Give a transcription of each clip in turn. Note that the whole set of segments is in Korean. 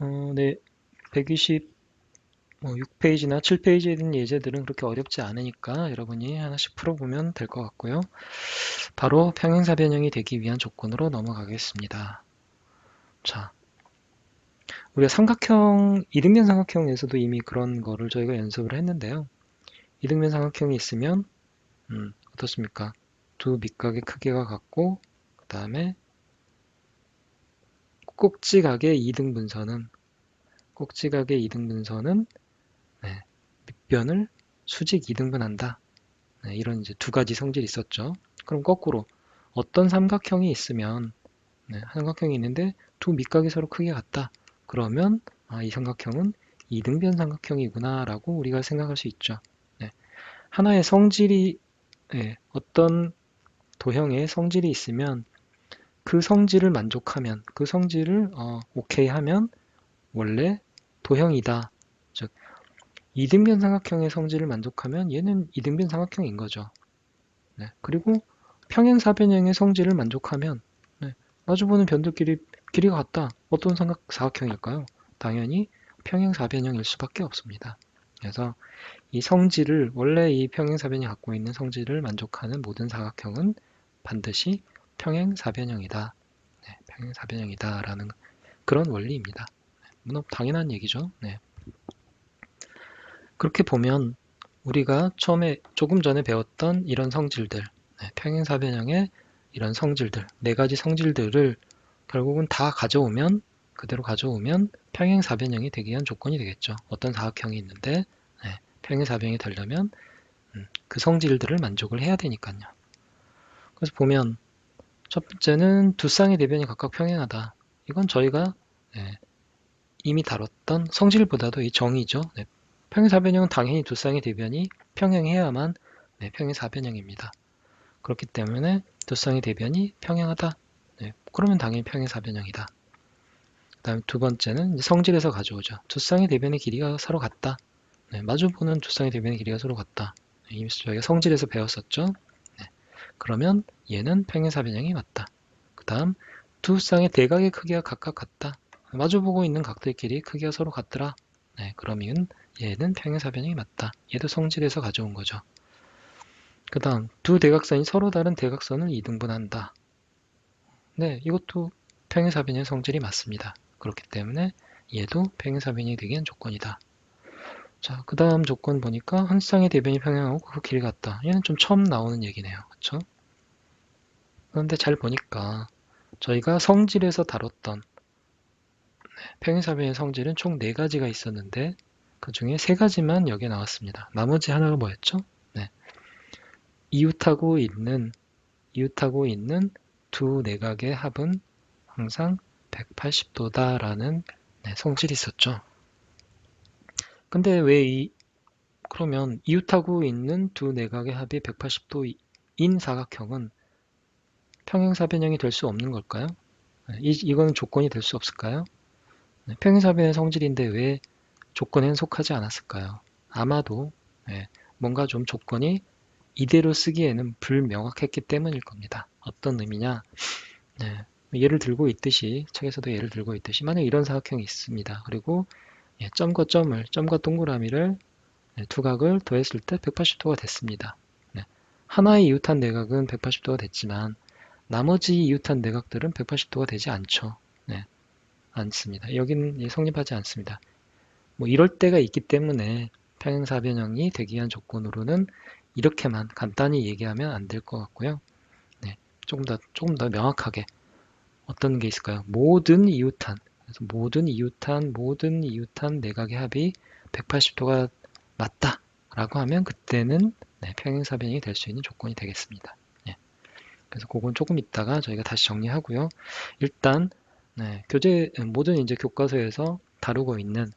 어, 네, 120, 뭐 6페이지나 7페이지에 있는 예제들은 그렇게 어렵지 않으니까 여러분이 하나씩 풀어보면 될 것 같고요. 바로 평행사 변형이 되기 위한 조건으로 넘어가겠습니다. 자, 우리가 삼각형, 이등변 삼각형에서도 이미 그런 거를 저희가 연습을 했는데요. 이등변 삼각형이 있으면 음, 어떻습니까? 두 밑각의 크기가 같고 그 다음에 꼭지각의 이등분선은 꼭지각의 이등분선은 네, 밑변을 수직 이등분한다. 네, 이런 이제 두 가지 성질이 있었죠. 그럼 거꾸로 어떤 삼각형이 있으면 네, 삼각형이 있는데 두 밑각이 서로 크게 같다. 그러면 아, 이 삼각형은 이등변 삼각형이구나 라고 우리가 생각할 수 있죠. 네, 하나의 성질이 네, 어떤 도형의 성질이 있으면 그 성질을 만족하면 그 성질을 어, 오케이 하면 원래 도형이다. 즉 이등변 삼각형의 성질을 만족하면 얘는 이등변 삼각형인 거죠. 네, 그리고 평행사변형의 성질을 만족하면 네, 마주보는 변들끼리 길이가 같다. 어떤 삼각, 사각형일까요? 당연히 평행사변형일 수밖에 없습니다. 그래서 이 성질을 원래 이 평행사변이 갖고 있는 성질을 만족하는 모든 사각형은 반드시 평행사변형이다. 네, 평행사변형이다 라는 그런 원리입니다. 물론 당연한 얘기죠. 네. 그렇게 보면 우리가 처음에 조금 전에 배웠던 이런 성질들, 네, 평행사변형의 이런 성질들, 네 가지 성질들을 결국은 다 가져오면 그대로 가져오면 평행사변형이 되기 위한 조건이 되겠죠. 어떤 사각형이 있는데 네, 평행사변형이 되려면 음, 그 성질들을 만족을 해야 되니까요. 그래서 보면 첫 번째는 두 쌍의 대변이 각각 평행하다. 이건 저희가 네, 이미 다뤘던 성질보다도 이 정의죠. 네, 평행사변형은 당연히 두 쌍의 대변이 평행해야만 네, 평행사변형입니다. 그렇기 때문에 두 쌍의 대변이 평행하다. 네, 그러면 당연히 평행사변형이다. 그 다음에 두 번째는 성질에서 가져오죠. 두 쌍의 대변의 길이가 서로 같다. 네, 마주보는 두 쌍의 대변의 길이가 서로 같다. 네, 이미 저희가 성질에서 배웠었죠. 네, 그러면 얘는 평행사변형이 맞다. 그 다음 두 쌍의 대각의 크기가 각각 같다. 마주보고 있는 각들끼리 크기가 서로 같더라. 네, 그러면 얘는 평행사변형이 맞다. 얘도 성질에서 가져온 거죠. 그 다음 두 대각선이 서로 다른 대각선을 이등분한다. 네, 이것도 평행사변형의 성질이 맞습니다. 그렇기 때문에 얘도 평행사변형이 되기 위한 조건이다. 자, 그 다음 조건 보니까 한 쌍의 대변이 평행하고 그 길이 같다. 얘는 좀 처음 나오는 얘기네요. 그렇죠? 그런데 잘 보니까 저희가 성질에서 다뤘던 평행사변의 성질은 총 4가지가 있었는데 그 중에 3가지만 여기에 나왔습니다. 나머지 하나가 뭐였죠? 네. 이웃하고 있는 이웃하고 있는 두 내각의 합은 항상 180도다라는 네, 성질이 있었죠. 근데 왜 이 그러면 이웃하고 있는 두 내각의 합이 180도인 사각형은 평행사변형이 될 수 없는 걸까요? 네, 이, 이거는 조건이 될 수 없을까요? 네, 평행사변의 성질인데 왜 조건에는 속하지 않았을까요? 아마도 네, 뭔가 좀 조건이 이대로 쓰기에는 불명확했기 때문일 겁니다. 어떤 의미냐? 네, 예를 들고 있듯이 책에서도 예를 들고 있듯이 만약 이런 사각형이 있습니다. 그리고 예, 점과 점을 점과 동그라미를 네, 두각을 더했을 때 180도가 됐습니다. 네, 하나의 이웃한 내각은 180도가 됐지만 나머지 이웃한 내각들은 180도가 되지 않죠. 네, 않습니다. 여기는 성립하지 않습니다. 뭐 이럴 때가 있기 때문에 평행사변형이 되기 위한 조건으로는 이렇게만 간단히 얘기하면 안 될 것 같고요. 네, 조금 더 조금 더 명확하게 어떤 게 있을까요? 모든 이웃한 그래서 모든 이웃한 모든 이웃한 내각의 합이 180도가 맞다 라고 하면 그때는 네, 평행사변형이 될 수 있는 조건이 되겠습니다. 네, 그래서 그건 조금 있다가 저희가 다시 정리하고요. 일단 네, 교재 모든 이제 교과서에서 다루고 있는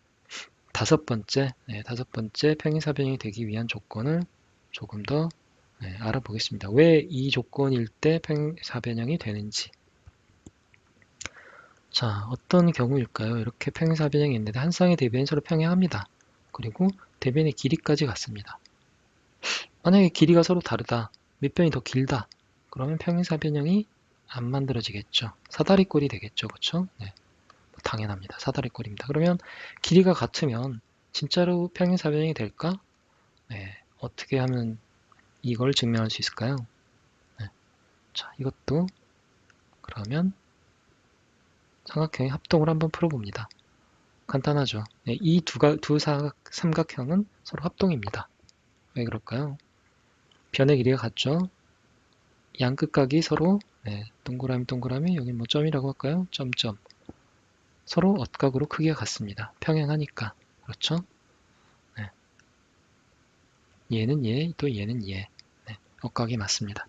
다섯 번째 네, 다섯 번째 평행사변형이 되기 위한 조건을 조금 더 네, 알아보겠습니다. 왜 이 조건일 때 평행사변형이 되는지 자, 어떤 경우일까요? 이렇게 평행사 변형이 있는데 한 쌍의 대변이 서로 평행합니다. 그리고 대변의 길이까지 같습니다. 만약에 길이가 서로 다르다, 밑변이 더 길다, 그러면 평행사 변형이 안 만들어지겠죠. 사다리꼴이 되겠죠. 그렇죠? 네. 당연합니다. 사다리꼴입니다. 그러면 길이가 같으면 진짜로 평행사 변형이 될까? 네, 어떻게 하면 이걸 증명할 수 있을까요? 네. 자, 이것도 그러면 삼각형의 합동을 한번 풀어봅니다. 간단하죠. 네, 이두 두 삼각형은 서로 합동입니다. 왜 그럴까요? 변의 길이가 같죠? 양 끝각이 서로 네, 동그라미 동그라미 여기 뭐 점이라고 할까요? 점점 서로 엇각으로 크기가 같습니다. 평행하니까 그렇죠? 네. 얘는 얘, 또 얘는 얘. 네, 엇각이 맞습니다.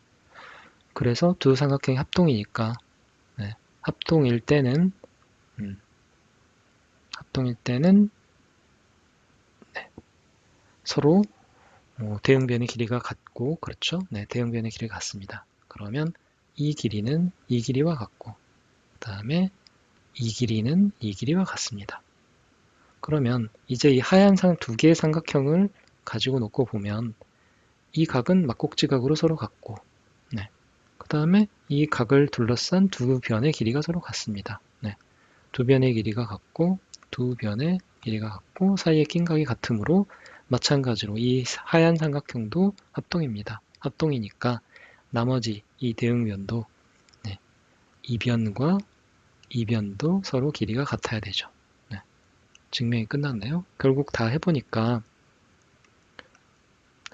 그래서 두 삼각형이 합동이니까 네, 합동일 때는 음, 합동일 때는 네, 서로 뭐 대응변의 길이가 같고 그렇죠? 네, 대응변의 길이가 같습니다. 그러면 이 길이는 이 길이와 같고 그 다음에 이 길이는 이 길이와 같습니다. 그러면 이제 이 하얀 상 두 개의 삼각형을 가지고 놓고 보면 이 각은 막곡지각으로 서로 같고 네. 그 다음에 이 각을 둘러싼 두 변의 길이가 서로 같습니다. 네. 두 변의 길이가 같고 두 변의 길이가 같고 사이에 낀 각이 같으므로 마찬가지로 이 하얀 삼각형도 합동입니다. 합동이니까 나머지 이 대응변도 네, 이 변과 이 변도 서로 길이가 같아야 되죠. 네, 증명이 끝났네요. 결국 다 해보니까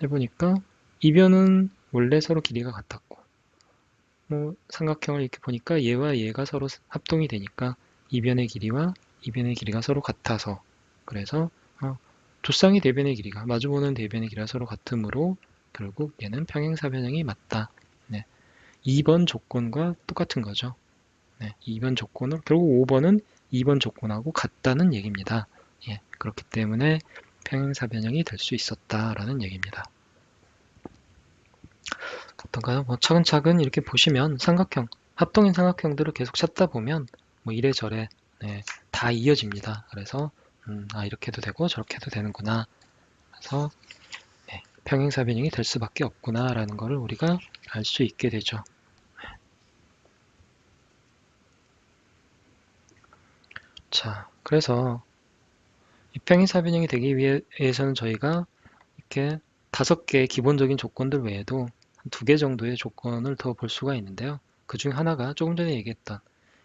해보니까 이 변은 원래 서로 길이가 같았고 뭐 삼각형을 이렇게 보니까 얘와 얘가 서로 합동이 되니까 이 변의 길이와 이 변의 길이가 서로 같아서 그래서 어, 두 쌍의 대변의 길이가 마주보는 대변의 길이가 서로 같으므로 결국 얘는 평행사변형이 맞다. 네. 2번 조건과 똑같은 거죠. 네. 2번 조건은 결국 5번은 2번 조건하고 같다는 얘기입니다. 예. 그렇기 때문에 평행사변형이 될 수 있었다라는 얘기입니다. 어떤가요? 뭐 차근차근 이렇게 보시면 삼각형, 합동인 삼각형들을 계속 찾다 보면 뭐 이래저래 네, 다 이어집니다. 그래서 음, 아 이렇게 해도 되고 저렇게 해도 되는구나. 그래서 네, 평행사변형이 될 수밖에 없구나 라는 것을 우리가 알 수 있게 되죠. 자, 그래서 평행사변형이 되기 위해서는 저희가 이렇게 다섯 개의 기본적인 조건들 외에도 두 개 정도의 조건을 더 볼 수가 있는데요. 그 중 하나가 조금 전에 얘기했던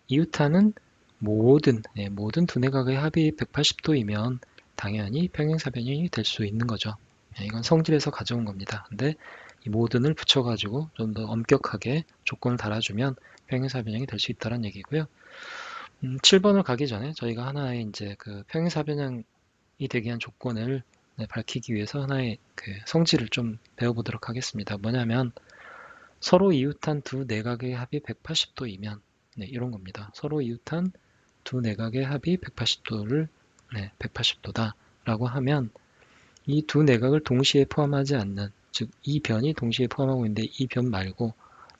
이웃타는 모든 네, 모든 두뇌각의 합이 180도이면 당연히 평행사변형이 될 수 있는 거죠. 네, 이건 성질에서 가져온 겁니다. 근데 이 모든을 붙여가지고 좀 더 엄격하게 조건을 달아주면 평행사변형이 될 수 있다는 얘기고요. 음, 7번을 가기 전에 저희가 하나의 이제 그 평행사변형이 되기 위한 조건을 네, 밝히기 위해서 하나의 그 성질을 좀 배워보도록 하겠습니다. 뭐냐면 서로 이웃한 두 내각의 합이 180도이면 네, 이런 겁니다. 서로 이웃한 두 내각의 합이 180도를 네, 180도다 라고 하면 이 두 내각을 동시에 포함하지 않는 즉 이 변이 동시에 포함하고 있는데 이 변 말고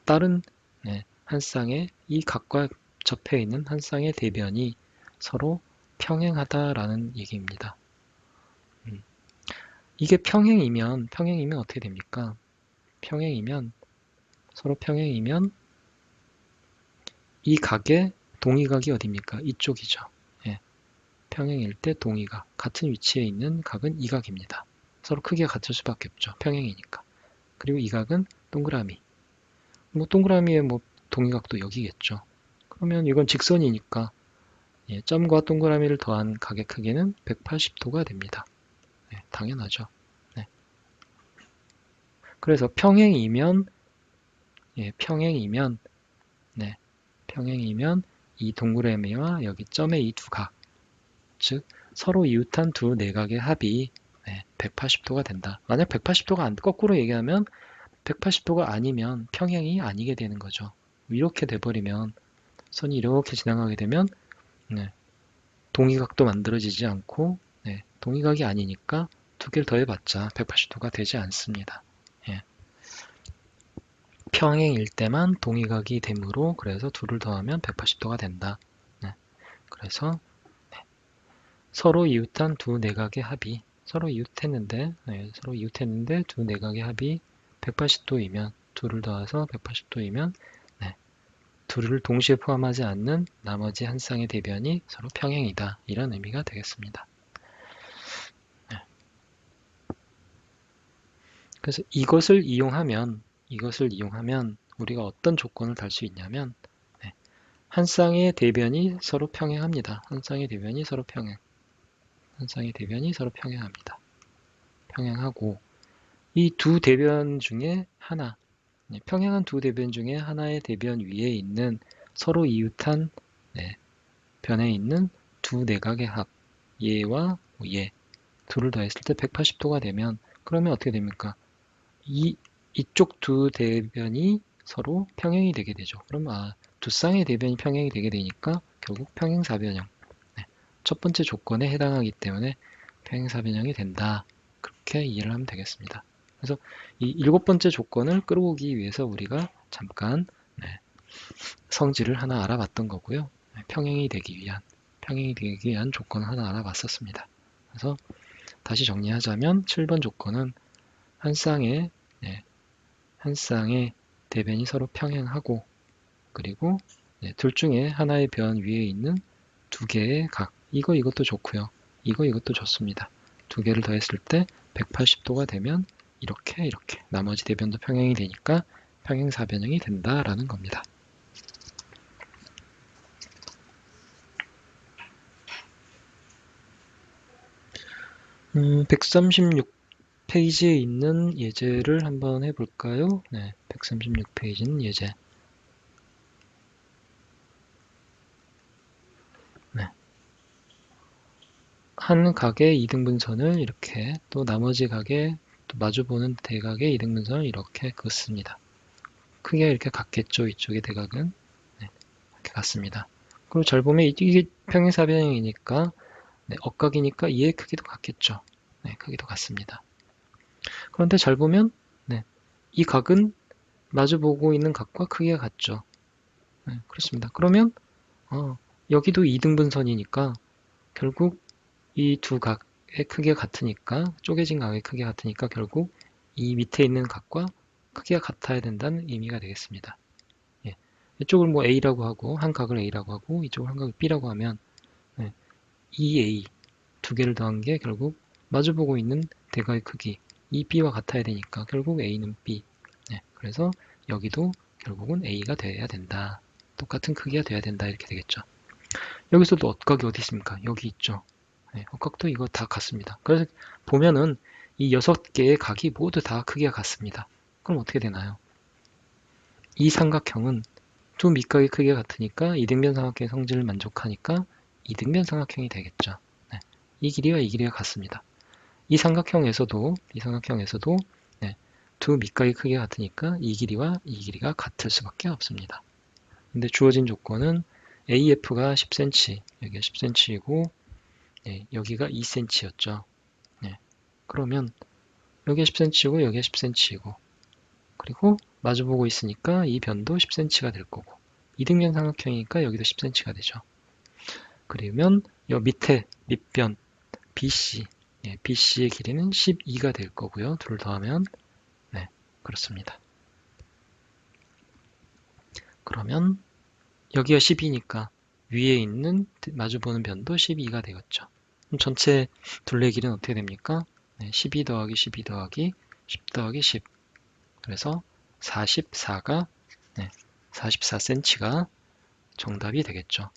다른 네, 한 쌍의 이 각과 접해 있는 한 쌍의 대변이 서로 평행하다라는 얘기입니다. 음. 이게 평행이면 평행이면 어떻게 됩니까? 평행이면 서로 평행이면 이 각의 동의각이 어디입니까? 이쪽이죠. 예. 평행일 때 동의각, 같은 위치에 있는 각은 이 각입니다. 서로 크기가 같을 수밖에 없죠. 평행이니까. 그리고 이 각은 동그라미. 뭐 동그라미의 뭐 동의각도 여기겠죠. 그러면 이건 직선이니까 예, 점과 동그라미를 더한 각의 크기는 180도가 됩니다. 네, 당연하죠. 네. 그래서 평행이면 예, 평행이면 네, 평행이면 이 동그라미와 여기 점의 이 두 각, 즉 서로 이웃한 두 내각의 합이 네, 180도가 된다. 만약 180도가 안, 거꾸로 얘기하면 180도가 아니면 평행이 아니게 되는 거죠. 이렇게 돼버리면 선이 이렇게 지나가게 되면 네, 동의각도 만들어지지 않고 네, 동의각이 아니니까 두 개를 더해봤자 180도가 되지 않습니다. 평행일 때만 동의각이 되므로 그래서 둘을 더하면 180도가 된다. 네. 그래서 네. 서로 이웃한 두 내각의 합이 서로 이웃했는데 네, 서로 이웃했는데 두 내각의 합이 180도이면 둘을 더해서 180도이면 둘을 동시에 포함하지 않는 나머지 한 쌍의 대변이 서로 평행이다. 이런 의미가 되겠습니다. 그래서 이것을 이용하면 이것을 이용하면 우리가 어떤 조건을 달 수 있냐면 네. 한 쌍의 대변이 서로 평행합니다. 한 쌍의 대변이 서로 평행. 한 쌍의 대변이 서로 평행합니다. 평행하고 이 두 대변 중에 하나 네, 평행한 두 대변 중에 하나의 대변 위에 있는 서로 이웃한 네, 변에 있는 두 내각의 합 얘와 얘 둘을 더했을 때 180도가 되면 그러면 어떻게 됩니까? 이 이쪽 두 대변이 서로 평행이 되게 되죠. 그럼 아, 두 쌍의 대변이 평행이 되게 되니까 결국 평행사변형 네, 첫 번째 조건에 해당하기 때문에 평행사변형이 된다. 그렇게 이해를 하면 되겠습니다. 그래서 이 일곱 번째 조건을 끌어오기 위해서 우리가 잠깐 네, 성질을 하나 알아봤던 거고요. 네, 평행이 되기 위한 평행이 되기 위한 조건을 하나 알아봤었습니다. 그래서 다시 정리하자면 7번 조건은 한 쌍의 네, 한 쌍의 대변이 서로 평행하고 그리고 네, 둘 중에 하나의 변 위에 있는 두 개의 각 이거 이것도 좋고요. 이거 이것도 좋습니다. 두 개를 더했을 때 180도가 되면 이렇게 이렇게 나머지 대변도 평행이 되니까 평행사변형이 된다라는 겁니다. 음, 136 페이지에 있는 예제를 한번 해볼까요? 네, 136페이지는 예제. 네. 한 각의 이등분선을 이렇게 또 나머지 각의 또 마주보는 대각의 이등분선을 이렇게 긋습니다. 크기가 이렇게 같겠죠. 이쪽의 대각은 네, 이렇게 같습니다. 그리고 잘 보면 이게 평행사변형이니까 네, 억각이니까 이의 크기도 같겠죠. 네, 크기도 같습니다. 그런데 잘 보면 네, 이 각은 마주보고 있는 각과 크기가 같죠. 네, 그렇습니다. 그러면 어, 여기도 2등분선이니까 결국 이 두 각의 크기가 같으니까 쪼개진 각의 크기가 같으니까 결국 이 밑에 있는 각과 크기가 같아야 된다는 의미가 되겠습니다. 예, 이쪽을 뭐 A라고 하고 한 각을 A라고 하고 이쪽을 한 각을 B라고 하면 예, 2A 두 개를 더한 게 결국 마주보고 있는 대각의 크기 이 B와 같아야 되니까 결국 A는 B 예, 그래서 여기도 결국은 A가 돼야 된다. 똑같은 크기가 돼야 된다 이렇게 되겠죠. 여기서도 엇각이 어디 있습니까? 여기 있죠. 네, 엇각도 이거 다 같습니다. 그래서 보면은 이 여섯 개의 각이 모두 다 크기가 같습니다. 그럼 어떻게 되나요? 이 삼각형은 두 밑각의 크기가 같으니까 이등변 삼각형의 성질을 만족하니까 이등변 삼각형이 되겠죠. 네, 이 길이와 이 길이가 같습니다. 이 삼각형에서도 이 삼각형에서도 네, 두 밑각의 크기가 같으니까 이 길이와 이 길이가 같을 수밖에 없습니다. 근데 주어진 조건은 AF가 10cm, 여기가 10cm이고 네, 여기가 2cm였죠. 네, 그러면 여기가 10cm고 여기가 10cm이고 그리고 마주보고 있으니까 이 변도 10cm가 될 거고 이등변 삼각형이니까 여기도 10cm가 되죠. 그러면 여 밑에 밑변 BC 예, BC의 길이는 12가 될 거고요. 둘을 더하면 네 그렇습니다. 그러면 여기가 10이니까 위에 있는 마주보는 변도 12가 되겠죠. 그럼 전체 둘레 길이는 어떻게 됩니까? 네, 12 더하기 12 더하기 10 더하기 10 그래서 44가 네, 44cm가 정답이 되겠죠.